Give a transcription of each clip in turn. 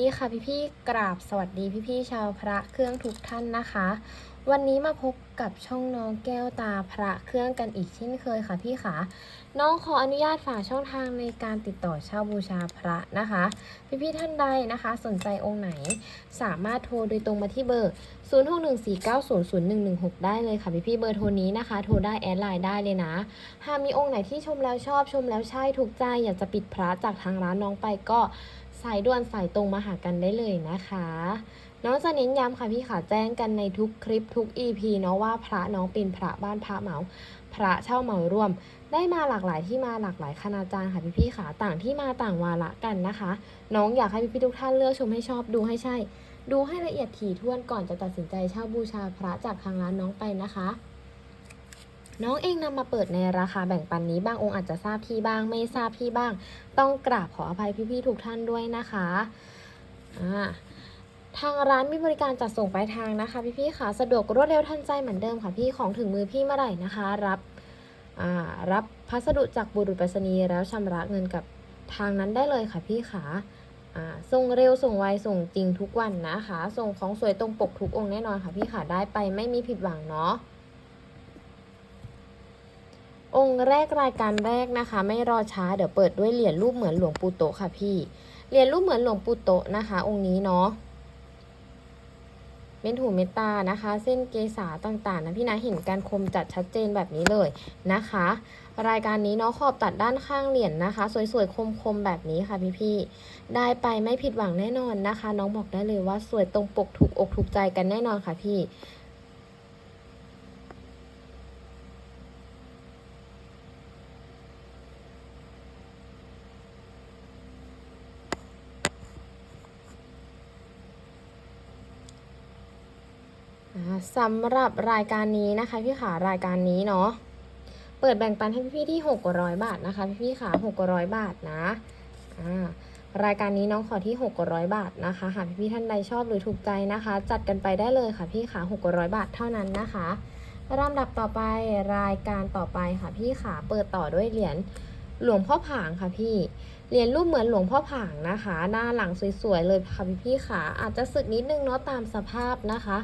ดีค่ะพี่ๆกราบสวัสดีพี่ๆชาวพระเครื่องทุกท่านนะคะ วันนี้มาพบกับช่องน้องแก้วตาพระเครื่องกันอีกเช่นเคยค่ะพี่ขาน้องขออนุญาตฝากช่องทางในการติดต่อเช่าบูชาพระนะคะ พี่ๆท่านใดนะคะ สนใจองค์ไหนสามารถโทรโดยตรงมาที่เบอร์ 0614900116 ได้เลยค่ะพี่ๆเบอร์โทรนี้นะคะ โทรได้แอดไลน์ได้เลยนะ หากมีองค์ไหนที่ชมแล้วชอบชมแล้วใช่ถูกใจอยากจะปิดพระจากทางร้านน้องไปก็ สายด่วนสายตรงมาหากันได้เลยนะคะน้องจะเน้นย้ำค่ะพี่ขาแจ้งกันในทุกคลิปทุก EP เนาะว่าพระน้องเป็นพระบ้านพระเหมา พระเช่าเหมารวม ได้มาหลากหลายที่มาหลากหลายคณาจารย์ค่ะพี่พี่ขาต่างที่มาต่างวาระกันนะคะ น้องอยากให้พี่พี่ๆทุกท่านเลือกชมให้ชอบดูให้ใช่ ดูให้ละเอียดถี่ถ้วนก่อนจะตัดสินใจเช่าบูชาพระจากทางร้านน้องไปนะคะ น้องเองนำมาเปิดในราคาแบ่งปันนี้บางองค์อาจจะทราบที่บ้าง ไม่ทราบที่บ้าง ต้องกราบขออภัยพี่ๆทุกท่านด้วยนะคะอ่าทางร้านมีบริการจัดส่งปลายทางนะคะ พี่ๆค่ะสะดวกรวดเร็วทันใจเหมือนเดิมค่ะพี่ของถึงมือพี่เมื่อไหร่นะคะ รับอ่ารับพัสดุจากบุรุษไปรษณีย์แล้วชำระเงินกับทางนั้นได้เลยค่ะพี่ขาอ่าส่งเร็วส่งไวส่งจริงทุกวันนะคะ ส่งของสวยตรงปกทุกองค์แน่นอนค่ะพี่ขาได้ไปไม่มีผิดหวังเนาะ องค์แรกรายการแรกนะคะ ไม่รอช้าเดี๋ยวเปิดด้วยเหรียญรูปเหมือนหลวงปู่โตค่ะพี่เหรียญรูปเหมือนหลวงปู่โตนะคะ องค์นี้เนาะเม็ดหูเม็ดตานะคะ เส้นเกษาต่างๆนะพี่นะเห็นการคมจัดชัดเจนแบบนี้เลยนะคะ รายการนี้เนาะขอบตัดด้านข้างเหรียญนะคะ สวยๆคมๆแบบนี้ค่ะพี่ๆได้ไปไม่ผิดหวังแน่นอนนะคะ น้องบอกได้เลยว่าสวยตรงปกถูกอกถูกใจกันแน่นอนค่ะพี่ อ่า สำหรับรายการนี้นะคะพี่ขารายการนี้เนาะเปิดแบ่งปันให้พี่ๆที่ 600 บาทนะคะ พี่ๆขา600 บาทนะอ่ารายการนี้น้องขอที่ 600 บาทนะคะ หากพี่ท่านใดชอบหรือถูกใจนะคะ จัดกันไปได้เลยค่ะพี่ขา600 บาทเท่านั้นนะคะลำดับต่อไปรายการต่อไปค่ะพี่ขาเปิดต่อด้วยเหรียญหลวงพ่อผางค่ะพี่เหรียญรูปเหมือนหลวงพ่อผางนะคะ หน้าหลังสวยๆเลยค่ะพี่ๆขาอาจจะสึกนิดนึงเนาะตามสภาพนะคะ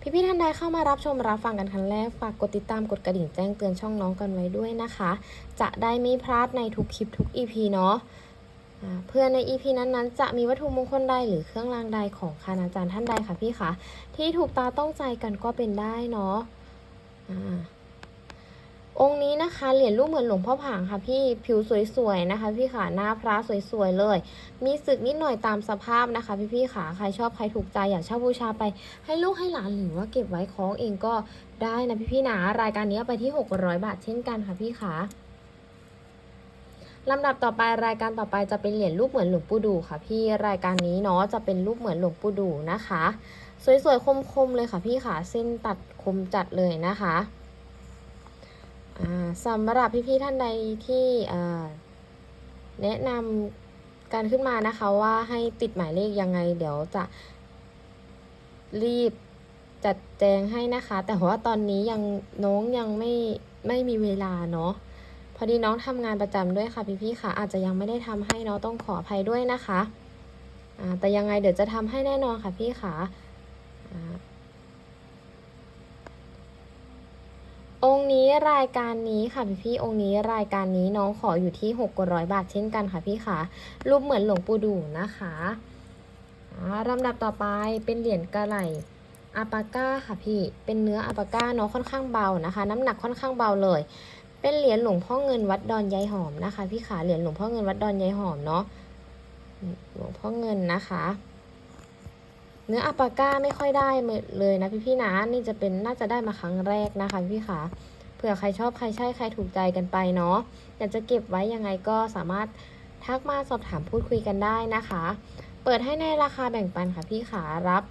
พี่พี่ๆท่านใดเข้ามารับชมรับฟังกันครั้งแรกฝากกดติดตามกดกระดิ่งแจ้งเตือนช่องน้องกันไว้ด้วยนะคะ จะได้ไม่พลาดในทุกคลิปทุก EP เนาะเพื่อใน EP นั้นๆ จะมีวัตถุมงคลใดหรือเครื่องรางใดของคณาจารย์ท่านใดค่ะพี่คะที่ถูกตาต้องใจกันก็เป็นได้เนาะ องค์นี้นะคะเหรียญรูปเหมือนหลวงพ่อผางค่ะพี่ผิวสวยๆนะคะพี่ขาหน้าพระสวยๆเลย มีสึกนิดหน่อยตามสภาพนะคะ พี่ๆขาใครชอบใครถูกใจอยากเช่าบูชาไป ให้ลูกให้หลานหรือว่าเก็บไว้คล้องเองก็ได้นะพี่ๆนะรายการนี้ไปที่ 600 บาทเช่นกันค่ะพี่ขาลำดับต่อไปรายการต่อไปจะเป็นเหรียญรูปเหมือนหลวงปู่ดูค่ะพี่รายการนี้เนาะจะเป็นรูปเหมือนหลวงปู่ดูนะคะ สวยๆคมๆเลยค่ะพี่ขาเส้นตัดคมจัดเลยนะคะ สำหรับพี่ๆท่านใดที่แนะนำการขึ้นมานะคะว่าให้ติดหมายเลขยังไง เดี๋ยวจะรีบจัดแจงให้นะคะ แต่ว่าตอนนี้ยังน้องยังไม่ไม่มีเวลาเนาะพอดีน้องทำงานประจำด้วยค่ะพี่ๆค่ะ อาจจะยังไม่ได้ทำให้เนาะต้องขออภัยด้วยนะคะแต่ยังไงเดี๋ยวจะทำให้แน่นอนค่ะพี่ค่ะอ่าอง ค์นี้รายการนี้ค่ะพี่พี่องค์นี้รายการนี้น้องขออยู่ที่ 600 บาทเช่นกันค่ะพี่ค่ะรูปเหมือนหลวงปู่ดูนะคะอ่าลำดับต่อไปเป็นเหรียญกระไหลอาปาก้าค่ะพี่ เป็นเนื้ออาปาก้าเนาะค่อนข้างเบานะคะ น้ำหนักค่อนข้างเบาเลย เป็นเหรียญหลวงพ่อเงินวัดดอนยายหอมนะคะ พี่ขาเหรียญหลวงพ่อเงินวัดดอนยายหอมเนาะหลวงพ่อเงินนะคะ เนื้ออาปาก้าไม่ค่อยได้เลยนะพี่พี่นะนี่จะเป็นน่าจะได้มาครั้งแรกนะคะพี่ขา เผื่อใครชอบใครใช่ใครถูกใจกันไปเนาะอยากจะเก็บไว้ยังไงก็สามารถทักมาสอบถามพูดคุยกันได้นะคะ เปิดให้ในราคาแบ่งปันค่ะพี่ขารับ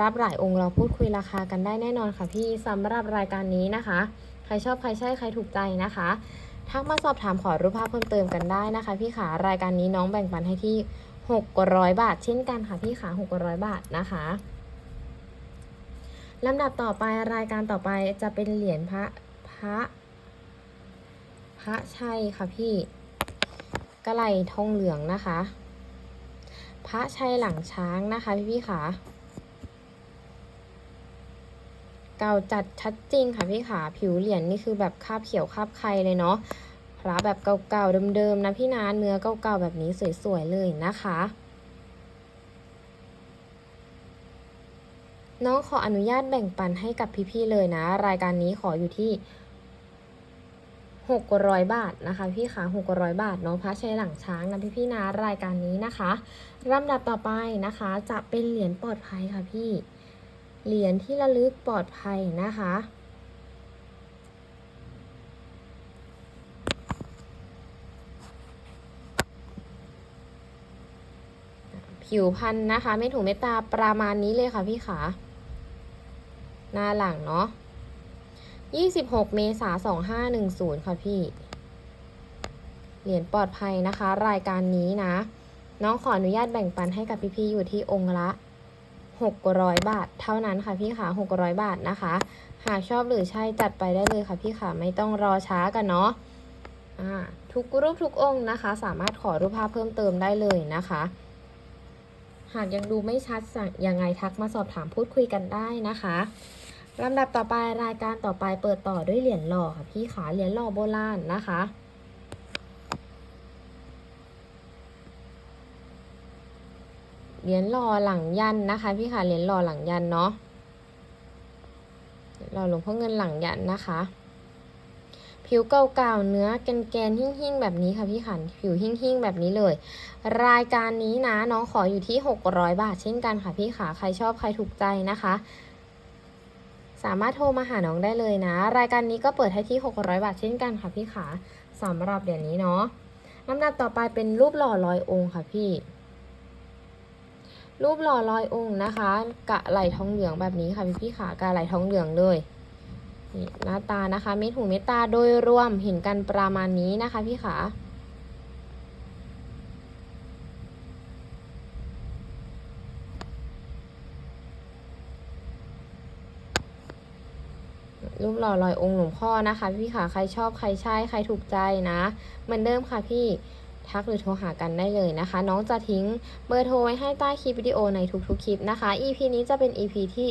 รับหลายองค์เราพูดคุยราคากันได้แน่นอนค่ะพี่สำหรับรายการนี้นะคะ ใครชอบใครใช่ใครถูกใจนะคะ ทักมาสอบถามขอรูปภาพเพิ่มเติมกันได้นะคะ พี่ขารายการนี้น้องแบ่งปันให้ที่ 600 บาท เช่นกันค่ะพี่ขา600 บาทนะคะลำดับต่อไปรายการต่อไปจะเป็นเหรียญพระ ระพระชัยค่ะพี่กระไหลทองเหลืองนะคะ พระชัยหลังช้างนะคะพี่พี่ค่ะเก่าจัดชัดจริงค่ะพี่ขาผิวเหรียญนี่คือแบบคาบเขียวคาบใครเลยเนาะพระแบบเก่าๆเดิมๆนะพี่นาเนื้อเก่าๆแบบนี้สวยๆเลยนะคะ น้องขออนุญาตแบ่งปันให้กับพี่ๆเลยนะ รายการนี้ขออยู่ที่ 600บาทนะคะพี่ขา600บาทเนาะพระชัยหลังช้างนะพี่ๆนะรายการนี้นะคะลำดับต่อไปนะคะ จะเป็นเหรียญปลอดภัยค่ะพี่ เหรียญที่ระลึกปลอดภัยนะคะ ผิวพันธุ์นะคะ ไม่ถูกเมตตาประมาณนี้เลยค่ะพี่ขา หน้าหลังเนาะ 26เมษา2510ค่ะพี่ เหรียญปลอดภัยนะคะ รายการนี้นะ น้องขออนุญาตแบ่งปันให้กับพี่ๆอยู่ที่องค์ละ600บาท เท่านั้นค่ะพี่ขา600บาทนะคะ หากชอบหรือใช่จัดไปได้เลยค่ะพี่ขาไม่ต้องรอช้ากันเนาะทุกรูปทุกองค์นะคะ สามารถขอรูปภาพเพิ่มเติมได้เลยนะคะ หากยังดูไม่ชัดสั่งยังไงทักมาสอบถามพูดคุยกันได้นะคะ ลำดับต่อไปรายการต่อไปเปิดต่อด้วยเหรียญหล่อค่ะพี่ขาเหรียญหล่อโบราณนะคะ เหรียญหล่อหลังยันนะคะ พี่ค่ะเหรียญหล่อหลังยันเนาะหล่อหลวงพ่อเงินหลังยันนะคะ ผิวเก่าๆเนื้อแกนๆหิ่งๆแบบนี้ค่ะพี่ขันผิวหิ่งๆแบบนี้เลย รายการนี้นะน้องขออยู่ที่ 600 บาทเช่นกันค่ะพี่ขาใครชอบใครถูกใจนะคะ สามารถโทรมาหาน้องได้เลยนะ รายการนี้ก็เปิดให้ที่ 600 บาทเช่นกันค่ะพี่ขาสำหรับเดี๋ยวนี้เนาะลำดับต่อไปเป็นรูปหล่อลอยองค์ค่ะพี่ รูปหล่อลอยองค์นะคะ กะไหลทองเหลืองแบบนี้ค่ะพี่พี่ขากะไหลทองเหลืองเลยนี่หน้าตานะคะ เม็ดหูเม็ดตาโดยรวมเห็นกันประมาณนี้นะคะพี่ขา รูปหล่อลอยองค์หลวงพ่อนะคะพี่ขาใครชอบใครใช่ใครถูกใจนะเหมือนเดิมค่ะพี่ทักหรือโทรหากันได้เลยนะคะ น้องจะทิ้งเบอร์โทรไว้ให้ใต้คลิปวิดีโอในทุกๆคลิปนะคะ EP นี้จะเป็น EP ที่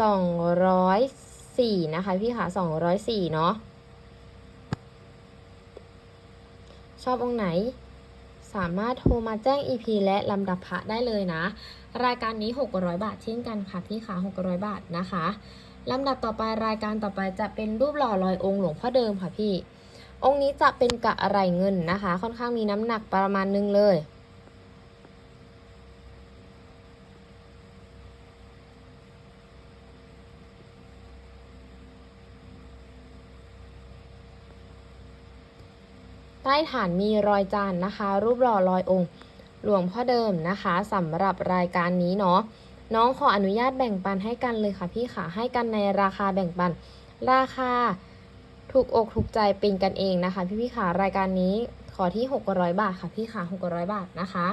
สองร้อยสี่นะคะพี่ค่ะสองร้อยสี่เนาะชอบองค์ไหน สามารถโทรมาแจ้ง EP และลำดับพระได้เลยนะ รายการนี้ 600 บาทเช่นกันค่ะพี่ขา600 บาทนะคะลำดับต่อไปรายการต่อไปจะเป็นรูปหล่อลอยองค์หลวงพ่อเดิมค่ะพี่ องค์นี้จะเป็นกะอะไรเงินนะคะ ค่อนข้างมีน้ำหนักประมาณนึงเลย ใต้ฐานมีรอยจานนะคะ รูปหล่อลอยองค์ หลวงพ่อเดิมนะคะสำหรับรายการนี้เนาะน้องขออนุญาตแบ่งปันให้กันเลยค่ะพี่ค่ะให้กันในราคาแบ่งปัน ราคาถูกอกถูกใจเป็นกันเองนะคะ พี่พี่ขารายการนี้ขอที่ 600 บาทค่ะพี่ขา600 บาทนะคะ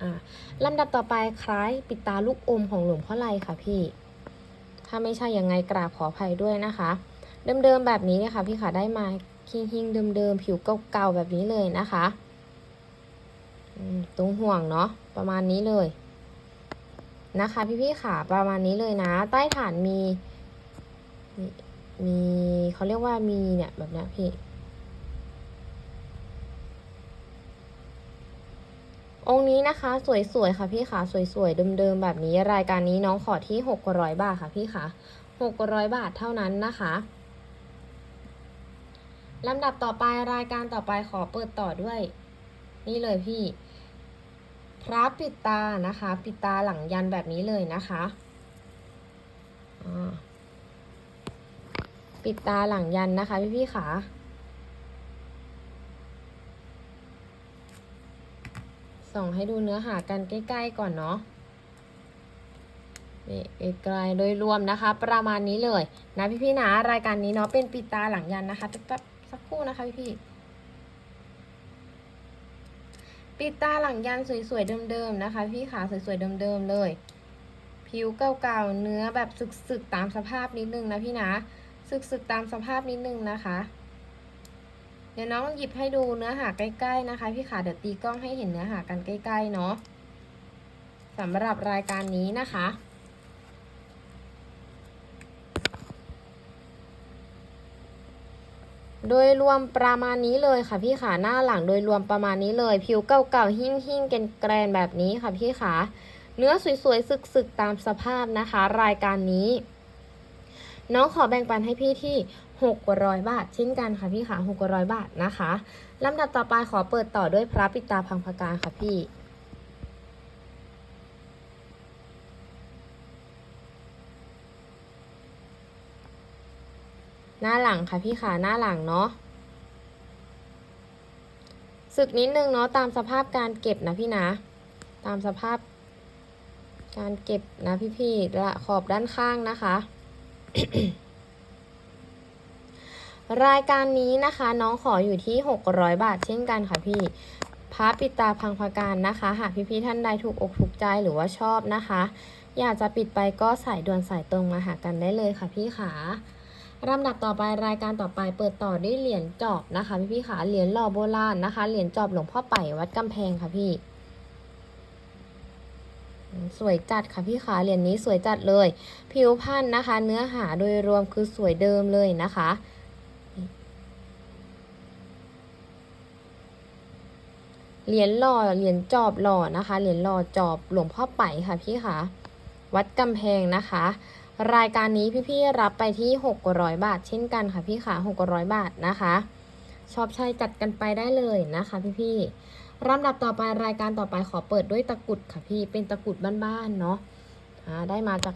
อ่าลำดับต่อไปคล้ายปิดตาลูกอมของหลวงพ่อไลค่ะพี่ ถ้าไม่ใช่ยังไงกราบขออภัยด้วยนะคะ เดิมๆแบบนี้เนี่ยค่ะพี่ขาได้มาหิ้งๆเดิมๆผิวเก่าๆแบบนี้เลยนะคะตรงห่วงเนาะประมาณนี้เลย นะคะพี่ๆขาประมาณนี้เลยนะ ใต้ฐานมีมีเขาเรียกว่ามีเนี่ยแบบนี้พี่ องค์นี้นะคะ สวยๆค่ะพี่ขาสวยๆเดิมๆแบบนี้รายการนี้น้องขอที่หกร้อยบาทค่ะพี่ขาหกร้อยบาทเท่านั้นนะคะ ลำดับต่อไปรายการต่อไปขอเปิดต่อด้วย นี่เลยพี่ พระปิดตานะคะ ปิดตาหลังยันแบบนี้เลยนะคะปิดตาหลังยันนะคะพี่พี่ขาส่องให้ดูเนื้อหากันใกล้ๆก่อนเนาะนี่ไกลโดยรวมนะคะ ประมาณนี้เลย นะพี่พี่ๆนะรายการนี้เนาะเป็นปิดตาหลังยันนะคะแป๊บ สักครู่นะคะพี่พี่ปิดตาหลังยันสวยๆเดิมๆนะคะ พี่ขาสวยๆเดิมๆเลย ผิวเก่าๆเนื้อแบบสึกๆตามสภาพนิดนึงนะพี่นะสึกๆตามสภาพนิดนึงนะคะเดี๋ยวน้องหยิบให้ดูเนื้อหาใกล้ๆนะคะ พี่ขาเดี๋ยวตีกล้องให้เห็นเนื้อหากันใกล้ๆเนาะสำหรับรายการนี้นะคะ โดยรวมประมาณนี้เลยค่ะพี่ขาหน้าหลังโดยรวมประมาณนี้เลย ผิวเก่าๆหิ้งหิ้งๆแกรนแบบนี้ค่ะพี่ขาเนื้อสวยๆสึกๆตามสภาพนะคะ รายการนี้ น้องขอแบ่งปันให้พี่ที่600 บาท เช่นกันค่ะพี่ขา600 บาทนะคะลำดับต่อไปขอเปิดต่อด้วยพระปิตาพังพการค่ะพี่ หน้าหลังค่ะพี่ขาหน้าหลังเนาะสึกนิดนึงเนาะตามสภาพการเก็บนะพี่นะ ตามสภาพ การเก็บนะพี่ๆและขอบด้านข้างนะคะ รายการนี้นะคะ น้องขออยู่ที่ 600 บาทเช่นกันค่ะพี่พระปิดตาพังพการนะคะ หากพี่ๆท่านใดถูกอกถูกใจหรือว่าชอบนะคะ อยากจะปิดไปก็สายด่วนสายตรงมาหากันได้เลยค่ะพี่ขา ลำดับต่อไปรายการต่อไปเปิดต่อด้วยเหรียญจอบนะคะ พี่พี่ๆขาเหรียญหล่อโบราณนะคะ เหรียญจอบหลวงพ่อไป่วัดกำแพงค่ะพี่ สวยจัดค่ะพี่ขาเหรียญนี้สวยจัดเลย ผิวพรรณนะคะ เนื้อหาโดยรวมคือสวยเดิมเลยนะคะเหรียญหล่อเหรียญจอบหล่อนะคะเหรียญหล่อจอบหลวงพ่อไป่ค่ะพี่คะวัดกำแพงนะคะ รายการนี้พี่ๆรับไปที่ 600 บาท เช่นกันค่ะพี่ขา600 บาทนะคะชอบใช้จัดกันไปได้เลยนะคะ พี่ๆลำดับต่อไปรายการต่อไปขอเปิดด้วยตะกรุดค่ะพี่เป็นตะกรุดบ้านๆเนาะได้มาจาก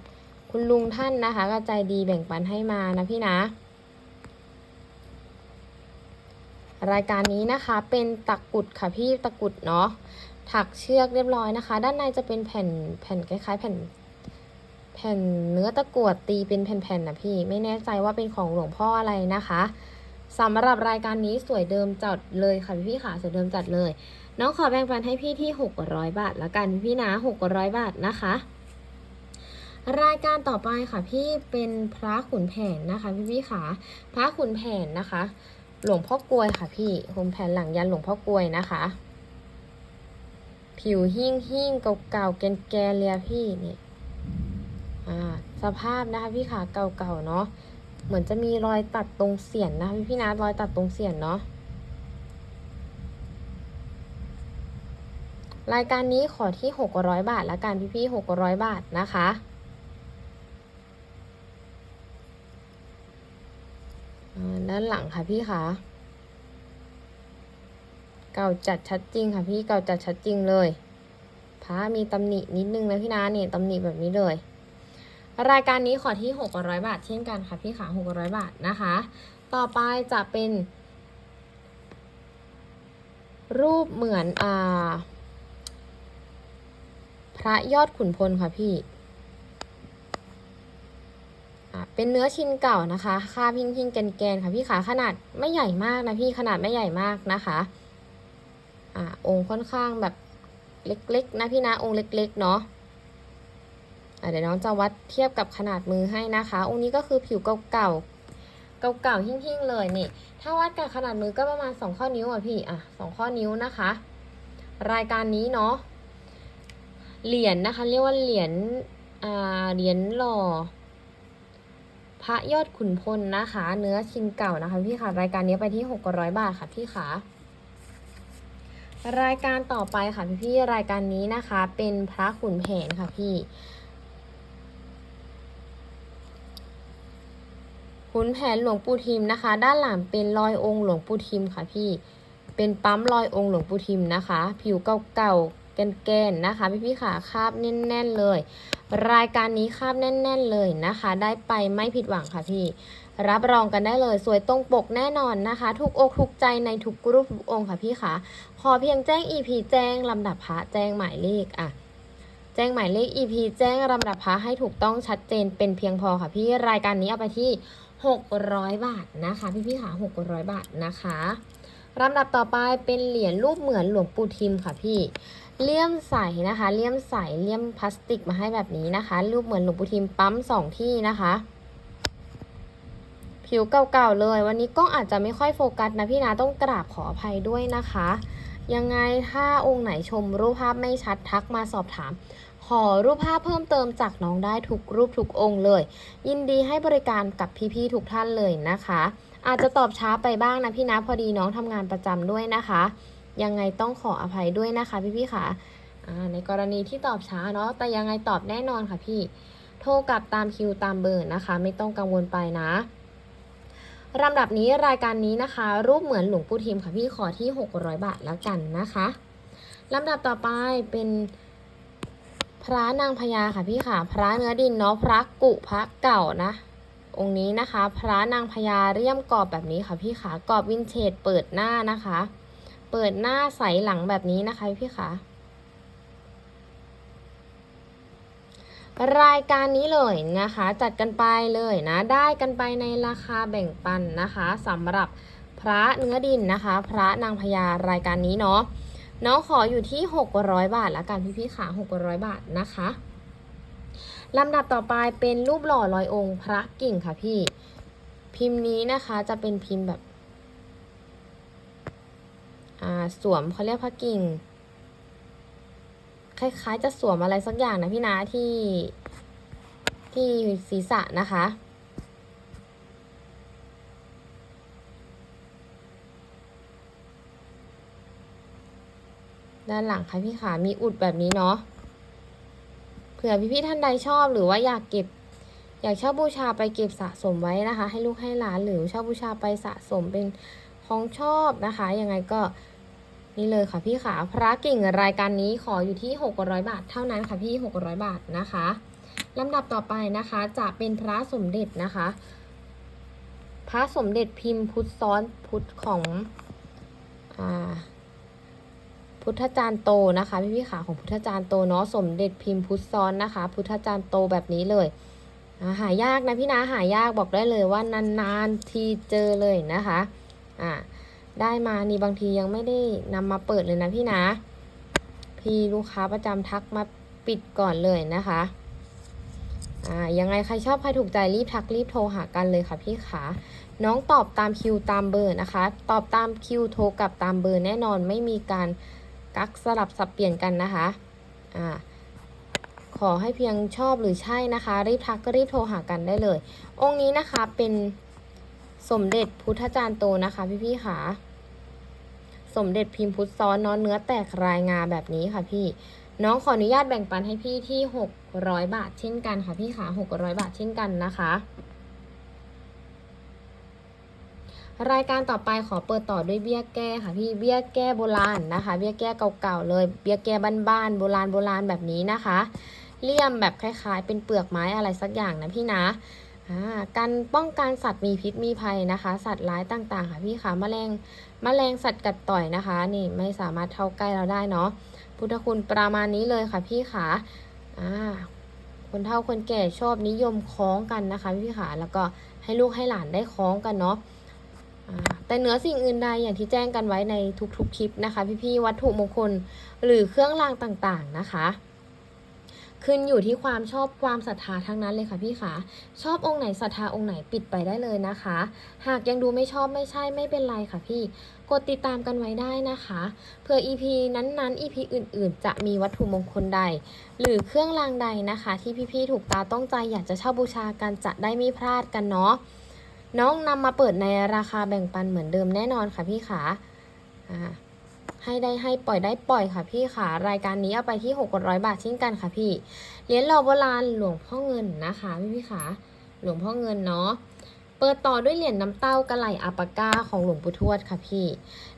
คุณลุงท่านนะคะก็ใจดีแบ่งปันให้มานะพี่นะ รายการนี้นะคะเป็นตะกรุดค่ะพี่ตะกรุดเนาะถักเชือกเรียบร้อยนะคะ ด้านในจะเป็นแผ่นแผ่นคล้ายๆ แผ่น แผ่นเนื้อตะกรวดตีเป็นแผ่นๆนะพี่ ไม่แน่ใจว่าเป็นของหลวงพ่ออะไรนะคะสำหรับรายการนี้สวยเดิมจัดเลยค่ะพี่ๆค่ะสวยเดิมจัดเลย น้องขอแบ่งปันให้พี่ที่ 600 บาทละกันพี่นะ600 บาทนะคะ รายการต่อไปค่ะพี่เป็นพระขุนแผนนะคะพี่พี่ๆค่ะพระขุนแผนนะคะ หลวงพ่อกลวยค่ะพี่โฮมแผ่นหลังยันหลวงพ่อกลวยนะคะ ผิวหิ้งหิ้งเก่าๆแกนแกเลยพี่เนี่ย อ่าสภาพนะคะพี่ขาเก่าๆเนาะเหมือนจะมีรอยตัดตรงเสียนนะคะพี่พี่นัทรอยตัดตรงเสียนเนาะรายการนี้ขอที่ 600 บาทละกันพี่พี่600 บาทนะคะ ด้านหลังค่ะพี่คะเก่าจัดชัดจริงค่ะพี่เก่าจัดชัดจริงเลยพระมีตำหนินิดนึงนะพี่นาเนี่ยตำหนิแบบนี้เลย รายการนี้ขอที่ 600 บาท เช่นกันค่ะพี่ขา600 บาทนะคะ ต่อไปจะเป็น รูปเหมือนอ่าพระยอดขุนพลค่ะพี่อ่าเป็นเนื้อชิ้นเก่านะคะ ค่าพิงพิงแกนแกนๆค่ะพี่ขาขนาดไม่ใหญ่มากนะพี่ขนาดไม่ใหญ่มากนะคะอ่าองค์ค่อนข้างแบบเล็กๆ นะพี่นะองค์เล็ก ๆ เนาะ เดี๋ยวน้องจะวัดเทียบกับขนาดมือให้นะคะ องค์นี้ก็คือผิวเก่าๆเก่าๆหิ้งๆเลยนี่ ถ้าวัดกับขนาดมือก็ประมาณ 2 ข้อนิ้วอะพี่อะสองข้อนิ้วนะคะ รายการนี้เนาะเหรียญนะคะ เรียกว่าเหรียญอ่าเหรียญหล่อพระยอดขุนพลนะคะ เนื้อชิ้นเก่านะคะ พี่ค่ะรายการนี้ไปที่600บาทค่ะพี่ค่ะรายการต่อไปค่ะพี่พี่รายการนี้นะคะ เป็นพระขุนแผนค่ะพี่ ขุนแผนหลวงปู่ทิมนะคะ ด้านหลังเป็นรอยองค์หลวงปู่ทิมค่ะพี่ เป็นปั๊มรอยองค์หลวงปู่ทิมนะคะ ผิวเก่าๆแกนๆนะคะ พี่พี่ๆขาคาบแน่น ๆเลย รายการนี้คาบแน่น ๆเลยนะคะ ได้ไปไม่ผิดหวังค่ะพี่ รับรองกันได้เลยสวยตรงปกแน่นอนนะคะถูกอกถูกใจในทุกรูปทุกองค์ค่ะพี่คะขอเพียงแจ้ง EP แจ้งลำดับพระแจ้งหมายเลขอะแจ้งหมายเลข EP แจ้งลำดับพระให้ถูกต้องชัดเจนเป็นเพียงพอค่ะพี่รายการนี้เอาไปที่ 600 บาทนะคะพี่พี่ค่ะ600 บาทนะคะลำดับต่อไปเป็นเหรียญรูปเหมือนหลวงปู่ทิมค่ะพี่เลี่ยมใสนะคะเลี่ยมใสเลี่ยมพลาสติกมาให้แบบนี้นะคะ รูปเหมือนหลวงปู่ทิมปั๊มสองที่นะคะ ผิวผิวเก่าๆเลย วันนี้กล้องอาจจะไม่ค่อยโฟกัสนะพี่นะต้องกราบขออภัยด้วยนะคะ ยังไงถ้าองค์ไหนชมรูปภาพไม่ชัดทักมาสอบถาม ขอรูปภาพเพิ่มเติมจากน้องได้ทุกรูปทุกองค์เลย ยินดีให้บริการกับพี่ๆทุกท่านเลยนะคะ อาจจะตอบช้าไปบ้างนะพี่นะพอดีน้องทำงานประจำด้วยนะคะ ยังไงต้องขออภัยด้วยนะคะพี่ๆค่ะในกรณีที่ตอบช้าเนาะแต่ยังไงตอบแน่นอนค่ะพี่ โทรกลับตามคิวตามเบอร์นะคะ ไม่ต้องกังวลไปนะลำดับนี้รายการนี้นะคะ รูปเหมือนหลวงปู่ทิมค่ะพี่ขอที่ 600 บาทแล้วกันนะคะลำดับต่อไปเป็น พระนางพญาค่ะพี่ค่ะ พระเนื้อดินเนาะพระกุพระเก่านะ องค์นี้นะคะ พระนางพญาเรียมกรอบแบบนี้ค่ะพี่ขากรอบวินเทจเปิดหน้านะคะ เปิดหน้าใสหลังแบบนี้นะคะพี่ขารายการนี้เลยนะคะ จัดกันไปเลยนะ ได้กันไปในราคาแบ่งปันนะคะสำหรับพระเนื้อดินนะคะ พระนางพญารายการนี้เนาะ น้องขออยู่ที่ 600 บาทละกันพี่พี่ขา600 บาทนะคะลำดับต่อไปเป็นรูปหล่อลอยองค์พระกิ่งค่ะพี่ พิมพ์นี้นะคะจะเป็นพิมพ์แบบสวมเขาเรียกพระกิ่ง คล้ายๆ จะสวมอะไรสักอย่างนะพี่นาที่ที่ศีรษะนะคะ ด้านหลังค่ะพี่ขามีอุดแบบนี้เนาะเผื่อพี่ๆท่านใดชอบหรือว่าอยากเก็บ อยากชอบบูชาไปเก็บสะสมไว้นะคะ ให้ลูกให้หลานหรือชอบบูชาไปสะสมเป็นของชอบนะคะยังไงก็นี่เลยค่ะพี่ขาพระกิ่งรายการนี้ขออยู่ที่ 600 บาท เท่านั้นค่ะพี่600 บาทนะคะลำดับต่อไปนะคะจะเป็นพระสมเด็จนะคะ พระสมเด็จพิมพ์พุทธซ้อนพุทธของอ่า พุทธจารย์โตนะคะพี่พี่ขาของพุทธจารย์โตเนาะสมเด็จพิมพ์พุทธซ้อนนะคะ พุทธจารย์โตแบบนี้เลยหายากนะพี่นะหายากบอกได้เลยว่านานๆทีเจอเลยนะคะอ่าได้มานี่บางทียังไม่ได้นำมาเปิดเลยนะพี่นะ พี่ลูกค้าประจำทักมาปิดก่อนเลยนะคะอ่ายังไงใครชอบใครถูกใจรีบทักรีบโทรหากันเลยค่ะพี่ขาน้องตอบตามคิวตามเบอร์นะคะ ตอบตามคิวโทรกลับตามเบอร์แน่นอนไม่มีการ กักสลับสับเปลี่ยนกันนะคะอ่าขอให้เพียงชอบหรือใช่นะคะ รีบทักก็รีบโทรหากันได้เลย องค์นี้นะคะเป็นสมเด็จพุทธจารย์โตนะคะ พี่พี่ๆค่ะสมเด็จพิมพ์พุทธซ้อนเน้อนเนื้อแตกรายงาแบบนี้ค่ะพี่ น้องขออนุญาตแบ่งปันให้พี่ที่ 600 บาทเช่นกันค่ะพี่ขา600 บาทเช่นกันนะคะ รายการต่อไปขอเปิดต่อด้วยเบี้ยแก้ค่ะพี่เบี้ยแก้โบราณนะคะ เบี้ยแก้เก่าๆเลย เบี้ยแก้บ้านๆโบราณโบราณแบบนี้นะคะเลี่ยมแบบคล้ายๆ เป็นเปลือกไม้อะไรสักอย่างนะพี่นะการป้องกันสัตว์มีพิษมีภัยนะคะ สัตว์ร้ายต่างๆ ค่ะพี่ค่ะแมลงแมลงสัตว์กัดต่อยนะคะ นี่ไม่สามารถเข้าใกล้เราได้เนาะพุทธคุณประมาณนี้เลยค่ะพี่ค่ะอ่าคนเฒ่าคนแก่ชอบนิยมคล้องกันนะคะพี่ค่ะแล้วก็ให้ลูกให้หลานได้คล้องกันเนาะ แต่เหนือสิ่งอื่นใดอย่างที่แจ้งกันไว้ในทุกๆคลิปนะคะ พี่ๆวัตถุมงคลหรือเครื่องรางต่างๆนะคะ ขึ้นอยู่ที่ความชอบความศรัทธาทั้งนั้นเลยค่ะพี่ขาชอบองค์ไหนศรัทธาองค์ไหนปิดไปได้เลยนะคะ หากยังดูไม่ชอบไม่ใช่ไม่เป็นไรค่ะพี่กดติดตามกันไว้ได้นะคะเผื่อ EP นั้นๆ EP อื่นๆ จะมีวัตถุมงคลใด หรือเครื่องรางใดนะคะ ที่พี่ๆถูกตาต้องใจอยากจะเช่าบูชากันจะได้ไม่พลาดกันเนาะ น้องนำมาเปิดในราคาแบ่งปันเหมือนเดิมแน่นอนค่ะพี่ขาให้ได้ให้ปล่อยได้ปล่อยค่ะพี่ค่ะ รายการนี้เอาไปที่ 600 บาทเช่นกันค่ะพี่เหรียญหล่อโบราณหลวงพ่อเงินนะคะพี่พี่ค่ะหลวงพ่อเงินเนาะเปิดต่อด้วยเหรียญน้ำเต้ากระไหลอาปาก้าของหลวงปู่ทวดค่ะพี่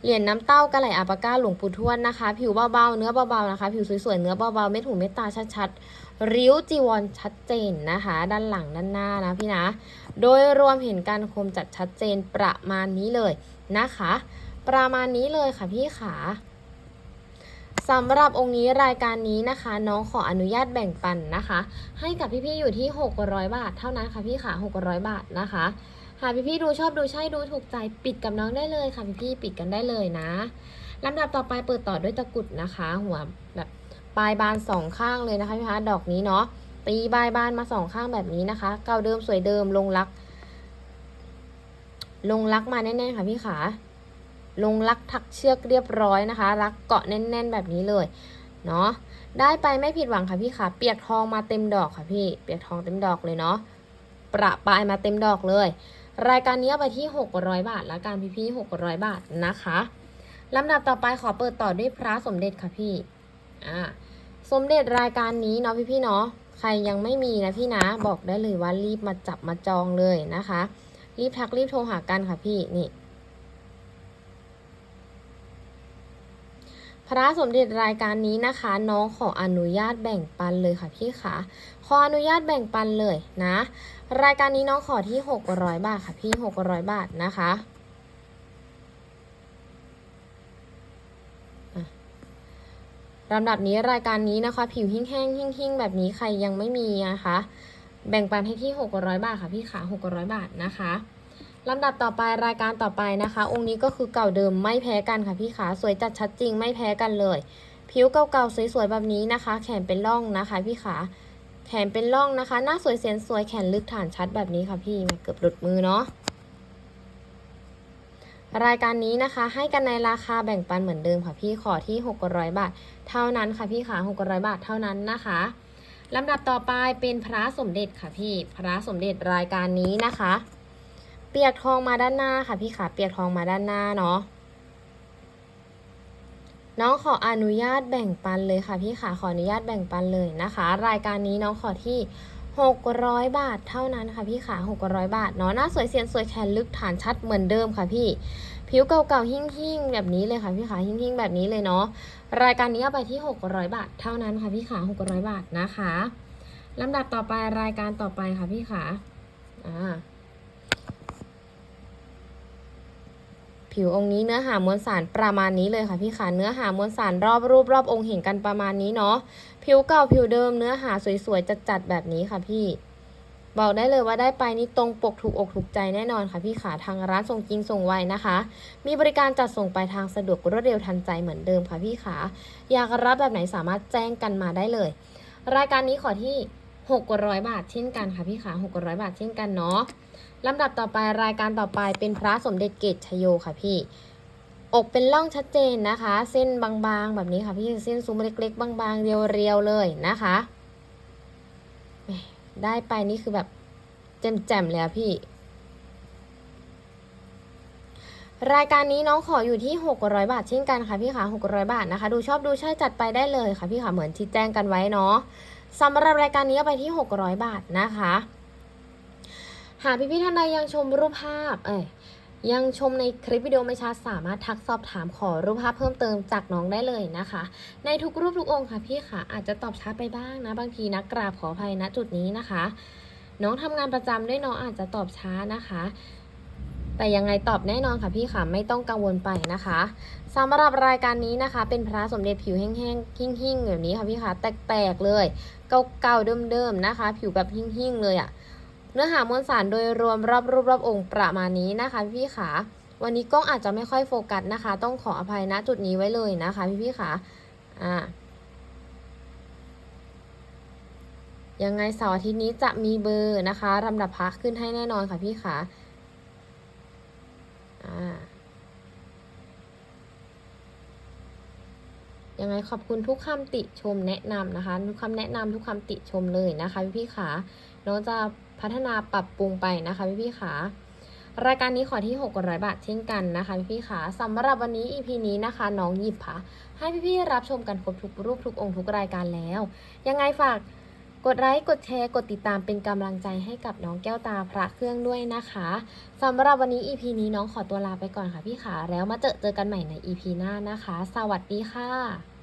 เหรียญน้ำเต้ากระไหลอาปาก้าหลวงปู่ทวดนะคะ ผิวเบาๆเนื้อเบาๆนะคะ ผิวสวยๆเนื้อเบาๆเม็ดหูเม็ดตาชัดๆ ริ้วจีวรชัดเจนนะคะ ด้านหลังด้านหน้านะพี่นะ โดยรวมเห็นการคมจัดชัดเจนประมาณนี้เลยนะคะ ประมาณนี้เลยค่ะพี่ขาสำหรับองค์นี้รายการนี้นะคะ น้องขออนุญาตแบ่งปันนะคะ ให้กับพี่ๆอยู่ที่ 600 บาท เท่านั้นค่ะพี่ค่ะ600 บาทนะคะ หากพี่ๆดูชอบดูใช่ดูถูกใจปิดกับน้องได้เลยค่ะพี่ๆปิดกันได้เลยนะลำดับต่อไปเปิดต่อด้วยตะกุดนะคะ หัวแบบ ปลายบานสองข้างเลยนะคะพี่คะดอกนี้เนาะตีปลายบานมาสองข้างแบบนี้นะคะ เก่าเดิมสวยเดิมลงรัก ลงลักมาแน่ๆค่ะพี่ขาลงลักถักเชือกเรียบร้อยนะคะลักเกาะแน่น ๆ แบบนี้เลยเนาะได้ไปไม่ผิดหวังค่ะพี่ขาเปียกทองมาเต็มดอกค่ะพี่ เปียกทองเต็มดอกเลยเนาะประปายมาเต็มดอกเลย รายการนี้ไปที่ 600 บาทแล้วการพี่พี่ๆ600 บาทนะคะลำดับต่อไปขอเปิดต่อด้วยพระสมเด็จค่ะพี่ อ่า สมเด็จรายการนี้เนาะพี่พี่เนาะใครยังไม่มีนะพี่นะบอกได้เลยว่ารีบมาจับมาจองเลยนะคะ รีบทักรีบโทรหากันค่ะพี่นี่ พระสมเด็จรายการนี้นะคะ น้องขออนุญาตแบ่งปันเลยค่ะพี่คะขออนุญาตแบ่งปันเลยนะ รายการนี้น้องขอที่ 600 บาทค่ะพี่ 600 บาทนะคะ ลำดับนี้รายการนี้นะคะ ผิวหิ้งแห้งหิ้งหิ้งแบบนี้ใครยังไม่มีนะคะ แบ่งปันให้ที่ 600 บาทค่ะพี่ขา 600 บาทนะคะลำดับต่อไปรายการต่อไปนะคะ องค์นี้ก็คือเก่าเดิมไม่แพ้กันค่ะพี่ขาสวยจัดชัดจริงไม่แพ้กันเลย ผิวเก่าๆสวยๆแบบนี้นะคะ แขนเป็นร่องนะคะ พี่ขาแขนเป็นร่องนะคะ หน้าสวยเสียนสวยแขนลึกฐานชัดแบบนี้ค่ะพี่เกือบหลุดมือเนาะ รายการนี้นะคะ ให้กันในราคาแบ่งปันเหมือนเดิมค่ะพี่ขอที่ 600 บาท เท่านั้นค่ะพี่ขา600 บาทเท่านั้นนะคะลำดับต่อไปเป็นพระสมเด็จค่ะพี่พระสมเด็จรายการนี้นะคะ เปียกทองมาด้านหน้าค่ะพี่ขาเปียกทองมาด้านหน้าเนาะน้องขออนุญาตแบ่งปันเลยค่ะพี่ขาขออนุญาตแบ่งปันเลยนะคะ รายการนี้น้องขอที่ 600 บาทเท่านั้นค่ะพี่ขา600 บาทเนาะหน้าสวยเสียนสวยแขนลึกฐานชัดเหมือนเดิมค่ะพี่ ผิวเก่าๆหิ้งๆแบบนี้เลยค่ะพี่ขาหิ้งๆแบบนี้เลยเนาะรายการนี้เอาไปที่ 600 บาทเท่านั้นค่ะพี่ขา600 บาทนะคะลำดับต่อไปรายการต่อไปค่ะพี่ขาอ่า ผิวองค์นี้เนื้อหามวลสารประมาณนี้เลยค่ะพี่ขาเนื้อหามวลสารรอบรูปรอบองค์เห็นกันประมาณนี้เนาะผิวเก่าผิวเดิมเนื้อหาสวยๆจัดๆแบบนี้ค่ะพี่ บอกได้เลยว่าได้ไปนี่ตรงปกถูกอกถูกใจแน่นอนค่ะพี่ขาทางร้านส่งจริงส่งไวนะคะ มีบริการจัดส่งไปทางสะดวกรวดเร็วทันใจเหมือนเดิมค่ะพี่ขาอยากรับแบบไหนสามารถแจ้งกันมาได้เลย รายการนี้ขอที่600 บาทเช่นกันค่ะพี่ขา600 บาทเช่นกันเนาะ ลำดับต่อไปรายการต่อไปเป็นพระสมเด็จเกตชโยค่ะพี่ อกเป็นร่องชัดเจนนะคะ เส้นบางๆแบบนี้ค่ะพี่เส้นซุ้มเล็กๆ บางๆ เรียวๆเลยนะคะ ได้ไปนี่คือแบบแจ่มๆเลยอะพี่ รายการนี้น้องขออยู่ที่ 600 บาทเช่นกันค่ะพี่ขา600 บาทนะคะ ดูชอบดูใช่จัดไปได้เลยค่ะพี่ขาเหมือนที่แจ้งกันไว้เนาะสำหรับรายการนี้เอาไปที่ 600 บาทนะคะ หากพี่ๆท่านใดยังชมรูปภาพ เอ้ยยังชมในคลิปวิดีโอไม่ชัดสามารถทักสอบถามขอรูปภาพเพิ่มเติมจากน้องได้เลยนะคะ ในทุกรูปทุกองค์ค่ะพี่ค่ะอาจจะตอบช้าไปบ้างนะ บางทีนะกราบขออภัยณจุดนี้นะคะ น้องทำงานประจำด้วยน้องอาจจะตอบช้านะคะ แต่ยังไงตอบแน่นอนค่ะพี่ค่ะไม่ต้องกังวลไปนะคะสำหรับรายการนี้นะคะ เป็นพระสมเด็จผิวแห้งๆหิ้งๆแบบนี้ค่ะพี่ค่ะแตกๆเลย เก่าๆเดิมๆนะคะ ผิวแบบหิ้งๆเลยอะ่ะ เนื้อหามวลสารโดยรวมรอบรูปรอบองค์ประมาณนี้นะคะพี่ขาวันนี้กล้องอาจจะไม่ค่อยโฟกัสนะคะ ต้องขออภัยณจุดนี้ไว้เลยนะคะพี่ๆขาอ่ายังไงเสาร์อาทิตย์นี้จะมีเบอร์นะคะลำดับพักขึ้นให้แน่นอนค่ะพี่ขาอ่ายังไงขอบคุณทุกคำติชมแนะนำนะคะ ทุกคำแนะนำทุกคำติชมเลยนะคะ พี่พี่ขาน้องจะ พัฒนาปรับปรุงไปนะคะพี่พี่ขารายการนี้ขอที่ 600 บาทเช่นกันนะคะพี่พี่ขาสำหรับวันนี้ EP นี้นะคะ น้องหยิบค่ะ ให้พี่พี่รับชมกันครบทุกรูปทุกองค์ทุกรายการแล้ว ยังไงฝากกดไลค์กดแชร์กดติดตามเป็นกำลังใจให้กับน้องแก้วตาพระเครื่องด้วยนะคะสำหรับวันนี้ EP นี้น้องขอตัวลาไปก่อนค่ะพี่ขาแล้วมาเจอเจอกันใหม่ใน EP หน้านะคะ สวัสดีค่ะ